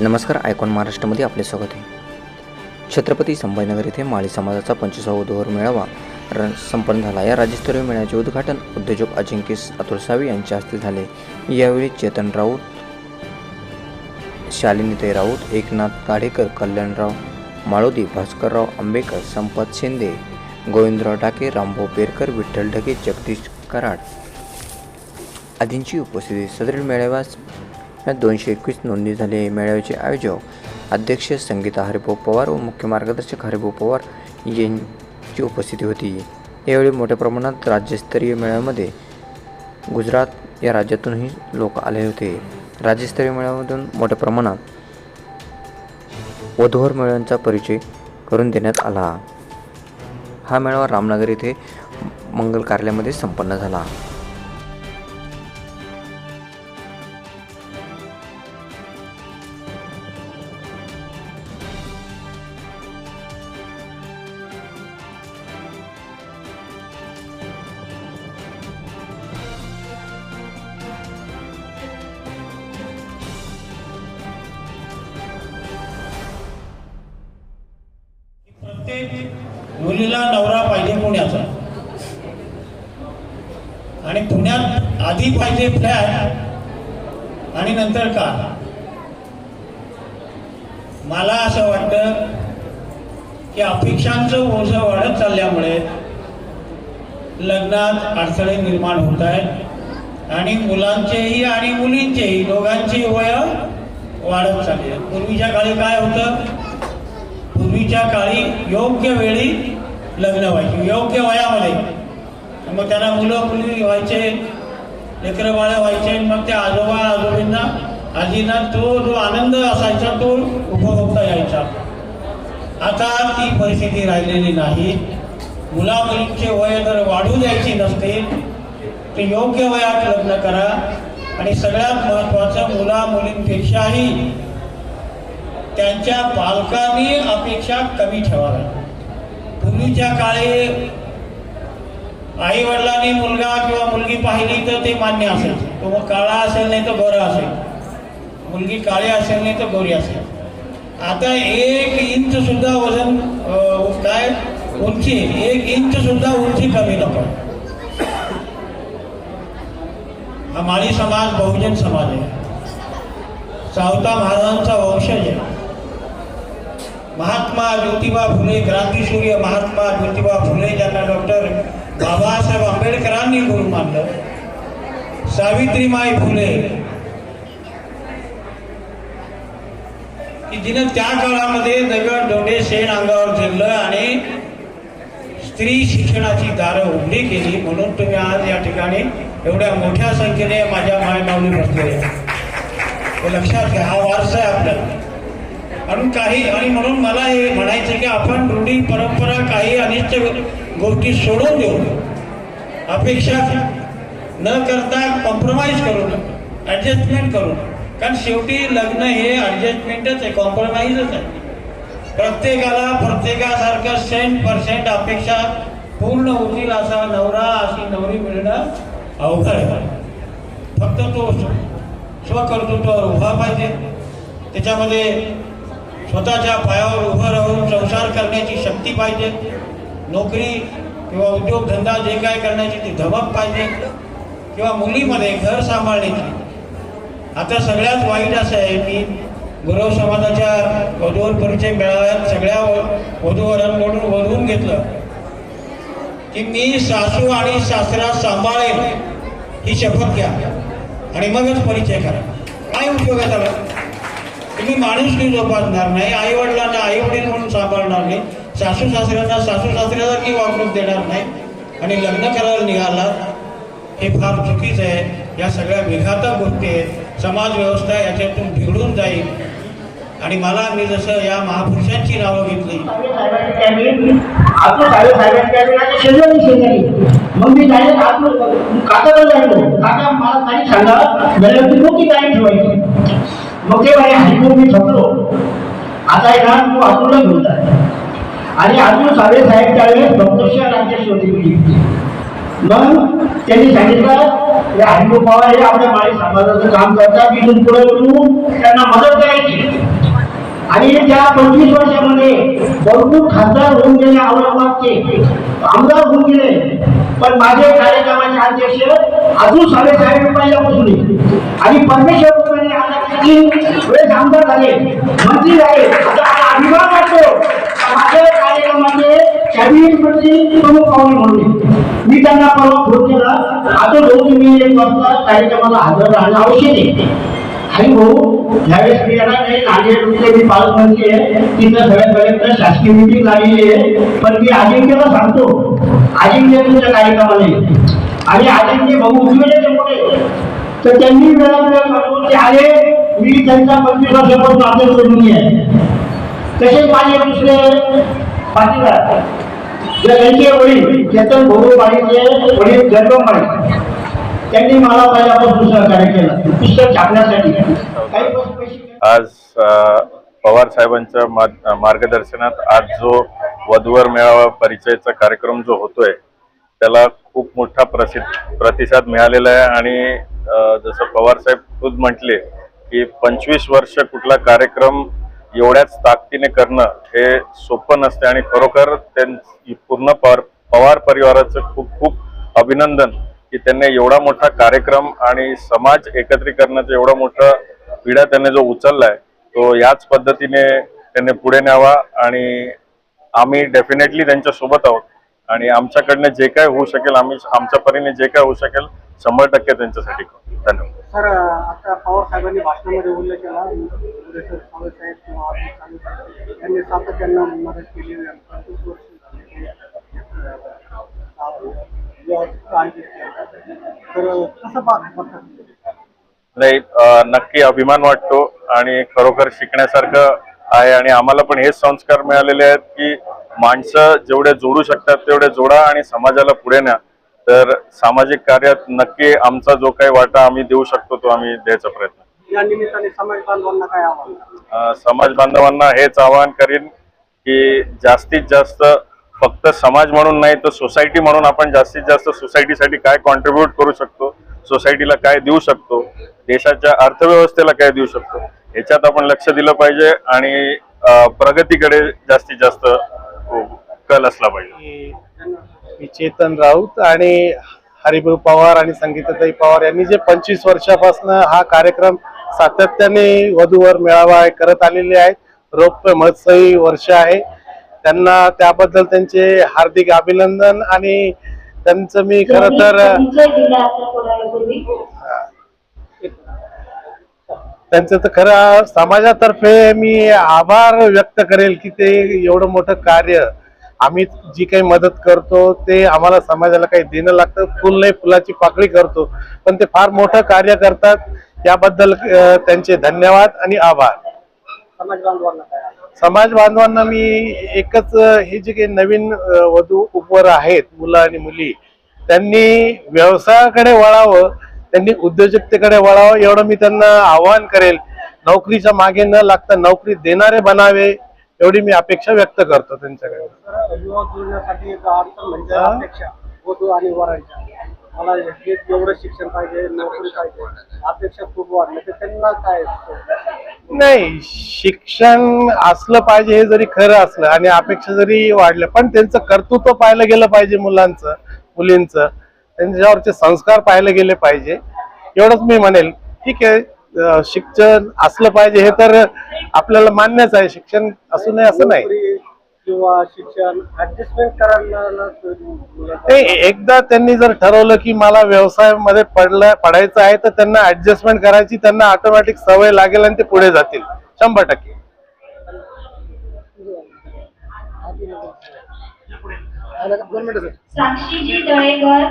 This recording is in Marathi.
नमस्कार आयकॉन महाराष्ट्रामध्ये आपले स्वागत आहे. छत्रपती संभाजीनगर येथे माळी समाजाचा पंचवीसावा दोहर मेळावा र संपन्न झाला. या राज्यस्तरीय मेळ्याचे उद्घाटन उद्योजक अजिंक्य अतुल सावे यांच्या हस्ते झाले. यावेळी चेतन राऊत शालिनीताई राऊत एकनाथ गाडेकर कल्याणराव माळोदी भास्करराव आंबेकर संपत शिंदे गोविंदराव टाके रामभाऊ पेरकर विठ्ठल ढगे जगदीश कराड आदींची उपस्थिती. सदरील मेळाव्यास दोनशे एकवीस नोंदणी झाली आहे मेळाव्याचे आयोजक अध्यक्ष संगीता हरिभाऊ पवार व मुख्य मार्गदर्शक हरिभाऊ पवार यांची उपस्थिती होती. यावेळी मोठ्या प्रमाणात राज्यस्तरीय मेळाव्यामध्ये गुजरात या राज्यातूनही लोक आले होते. राज्यस्तरीय मेळाव्यामधून मोठ्या प्रमाणात वधूवर मेळाव्यांचा परिचय करून देण्यात आला. हा मेळावा रामनगर येथे मंगल कार्यालयामध्ये संपन्न झाला. मुलीला नवरा पाहिजे पुण्याचा आणि पुण्यात आधी पाहिजे फ्लॅट आणि नंतर का मला असं वाटतं की अपेक्षांचं ओझं वाढत चालल्यामुळे लग्नात अडथळे निर्माण होत आहेत आणि मुलांचेही आणि मुलींचेही दोघांची वय वाढत चालली. पूर्वीच्या काळी काय होतं? पूर्वीच्या काळी योग्य वेळी लग्न व्हायचे. योग्य वयामध्ये. मग त्यांना मुलं मुली व्हायचे लेकरं बाळं व्हायचे मग त्या आजोबा आजोबींना आजींना तो जो आनंद असायचा तो उपभोगता यायचा. आता ती परिस्थिती राहिलेली नाही. मुला मुलींचे वय जर वाढू द्यायची नसते तर योग्य वयात लग्न करा. आणि सगळ्यात महत्त्वाचं मुला मुलींपेक्षाही त्यांच्या पालकांनी अपेक्षा कमी ठेवाव्या पूर्वीच्या काळी आई वडिलांनी मुलगा किंवा मुलगी पाहिली तर ते मान्य असेल. तो मग काळा असेल नाही तर गोरा असेल. मुलगी काळी असेल नाही तर गोरी असेल. आता एक इंच सुद्धा वजन काय? उंची. एक इंच सुद्धा उंची कमी नको. हा माळी समाज बहुजन समाज आहे. सावता महाराजांचा वंशज आहे. महात्मा ज्योतिबा फुले क्रांतीसूर्य महात्मा ज्योतिबा फुले ज्यांना डॉक्टर बाबासाहेब आंबेडकरांनी गुरु मानलं. सावित्रीमाई फुले. की जिनं त्या काळामध्ये दगड दोंडे शेण अंगावर झेललं आणि स्त्री शिक्षणाची दारं उघडी केली म्हणून तुम्ही आज या ठिकाणी एवढ्या मोठ्या संख्येने माझ्या मायमाऊली बसलेले. हे लक्षात घ्या हा वारसा आहे आपल्याला. म्हणून काही आणि म्हणून मला हे म्हणायचं की आपण रूढी परंपरा काही अनिष्ट गोष्टी सोडून देऊ अपेक्षा न करता कॉम्प्रोमाइज करून ॲडजस्टमेंट करून कारण शेवटी लग्न हे ॲडजस्टमेंटच आहे कॉम्प्रोमाइजच आहे. प्रत्येकाला प्रत्येकासारखं सेंट पर्सेंट अपेक्षा पूर्ण होतील असा नवरा अशी नवरी मिळणं अवघड आहे. फक्त तो स्वकर्तृत्वावर उभा पाहिजे. त्याच्यामध्ये स्वतःच्या पायावर उभं राहून संसार करण्याची शक्ती पाहिजे. नोकरी किंवा उद्योगधंदा जे काय करण्याची ती धमक पाहिजे किंवा मुलीमध्ये घर सांभाळण्याची. आता सगळ्यात वाईट असं आहे मी गुरव समाजाच्या वधूवर परिचय मेळाव्यात सगळ्या व- वधूवरांकडून वधून घेतलं. की मी सासू आणि सासरा सांभाळेल ही शपथ घ्या आणि मगच परिचय करा. काय उपयोग आहे त्याला? तुम्ही माणूसकी जोपासणार नाही आई वडिलांना आई वडील म्हणून सांभाळणार नाही. सासू सासऱ्यांना सासू सासऱ्यासारखी वागणूक देणार नाही. आणि लग्न करायला निघाला हे फार चुकीचं आहे. या सगळ्या विघातक गोष्टी आहेत. समाज व्यवस्था याच्यातून बिघडून जाईल. आणि मला मी जसं या महापुरुषांची नावं घेतली त्यांनी आपल्या साहेबांच्या शेजारी शेजारी. मग मी डायरेक्ट आतून काकाला जायचो. काका मला काही सांगा वेळेवरती मोठी गाडी ठेवायची. मग ते माझ्या हायपूर मी थकलो आता आहे ना तू घेऊन जा आणि अजून सावे साहेब त्यावेळेस डॉक्टरशिया राज्याची होती गेली. मग त्यांनी सांगितलं या हरिभाऊ पवार हे आपल्या माळी समाजाचं काम करतात. इथून पुढे त्यांना मदत करायची. आणि त्या पंचवीस वर्षामध्ये भरपूर खासदार होऊन गेले औरंगाबादचे आमदार होऊन गेले. पण माझे कार्यक्रमाचे अध्यक्ष अजून साडेसाहेब रुपयाला बसले आणि परमेश्वर रुपयाने आता किती वेळेस आमदार झाले. मंत्री झाले. आता अभिमान वाटतो माझ्या कार्यक्रमाचे कॅबिनेट मंत्री प्रमुख पाहुणे म्हणून मी त्यांना परवा फोन केला. आता भाऊ तुम्ही एक वाजता कार्यक्रमाला हजर राहणं आवश्यक आहे. आणि भाऊ ज्यावेळेस मी काही नाही नांदेड मी पालकमंत्री आहे तिथं सगळ्यात पहिल्यांदा शासकीय मिटिंग लागलेली आहे. पण मी अजिंक्यला सांगतो. अजिंक्य तुमच्या कार्यक्रमाला आणि अजिंक्य भाऊ उजवेचे मोठे. तर त्यांनी वेळा वेळ ते आले. मी त्यांचा पंचवीसा सोबत आदर करून आहे. तसेच माझे दुसरे पाटीदार त्यांचे वडील चेतन भाऊ पाटीलचे वडील जन्म माळी त्यांनी मला पहिल्यापासून सहकार्य केलं. पुस्तक छापण्यासाठी काही आज पवार साहेबांच्या मार्गदर्शनात आज जो वधूवर मेळावा परिचयाचा कार्यक्रम जो होतोय त्याला खूप मोठा प्रसिद्ध प्रतिसाद मिळालेला आहे आणि जसं पवार साहेब खुद म्हटले की पंचवीस वर्ष कुठला कार्यक्रम एवढ्याच ताकदीने करणं हे सोपं नसते आणि खरोखर त्यां पूर्ण पवार पवार परिवाराचं खूप खूप अभिनंदन. की त्यांनी एवढा मोठा कार्यक्रम आणि समाज एकत्रीकरणाचा एवढा मोठा पिढा त्यांनी जो उचललाय तो याच पद्धतीने त्यांनी पुढे न्यावा आणि आम्ही डेफिनेटली त्यांच्यासोबत आहोत. आणि आमच्याकडनं जे काय होऊ शकेल आम्ही आमच्या परीने जे काय होऊ शकेल शंभर टक्के त्यांच्यासाठी करू. धन्यवाद. सर आता पवार साहेबांनी भाषणामध्ये उल्लेख केला. यांनी सातत्यानं मदत केली तर कसं? नाही नक्की अभिमान वाटतो आणि खरोखर शिकण्यासारखं आहे आणि आम्हाला पण हेच संस्कार मिळालेले आहेत की माणसं जेवढे जोडू शकतात तेवढे जोडा आणि समाजाला पुढे न्या तर सामाजिक कार्यात नक्की आमचा जो काही वाटा आम्ही देऊ शकतो तो आम्ही द्यायचा प्रयत्न या निमित्ताने समाज बांधवांना काय आव्हान कराल? अ, समाज बांधवांना हेच आवाहन करीन की जास्तीत जास्त फक्त समाज म्हणून नाही तर सोसायटी म्हणून आपण जास्तीत जास्त सोसायटीसाठी काय कॉन्ट्रीब्युट करू शकतो? सोसायटीला काय देऊ शकतो? देशाच्या अर्थव्यवस्थेला काय देऊ शकतो? याच्यात आपण लक्ष दिलं पाहिजे आणि प्रगतीकडे जास्तीत जास्त कल असला पाहिजे. चेतन राऊत आणि हरिभाऊ पवार आणि संगीताताई पवार यांनी जे पंचवीस वर्षापासून हा कार्यक्रम सातत्याने वधूवर मेळावा करत आलेले आहेत. रौप्य महोत्सवी वर्ष आहे. त्यांना त्याबद्दल त्यांचे हार्दिक अभिनंदन आणि त्यांचं मी खर तर त्यांचं तर खरं समाजातर्फे मी आभार व्यक्त करेल की ते एवढं मोठं कार्य आम्ही जी काही मदत करतो ते आम्हाला समाजाला काही देणं लागतं. फुल नाही फुलाची पाकळी करतो. पण ते फार मोठं कार्य करतात. याबद्दल त्यांचे धन्यवाद आणि आभार. समाज बांधवांना काय? समाज बांधवांना मी एकच हे जे काही नवीन वधू उपवर आहेत मुलं आणि मुली त्यांनी व्यवसायाकडे वळावं त्यांनी उद्योजकतेकडे वळावं एवढं मी त्यांना आवाहन करेल. नोकरीच्या मागे न लागता नोकरी देणारे बनावे एवढी मी अपेक्षा व्यक्त करतो त्यांच्याकडे. मला हे एवढं शिक्षण पाहिजे नोकरी पाहिजे अपेक्षा खूप वाढल्या. तर त्यांना काय नाही शिक्षण असलं पाहिजे हे जरी खरं असलं आणि अपेक्षा जरी वाढल्या पण त्यांचं कर्तृत्व पाहिलं गेलं पाहिजे मुलांचं मुलींचं. त्यांच्यावरचे संस्कार पाहिले गेले पाहिजे. एवढंच मी म्हणेल ठीक आहे शिक्षण असलं पाहिजे हे तर आपल्याला मान्यच आहे. शिक्षण असू नये असं नाही. किंवा शिक्षण ऍडजस्टमेंट करायला ते एकदा त्यांनी जर ठरवलं की मला व्यवसायामध्ये पडलं पडायचं आहे तर त्यांना ऍडजस्टमेंट करायची त्यांना ऑटोमॅटिक सवय लागेल आणि ते पुढे जातील. शंभर टक्के. साक्षीजी दळेकर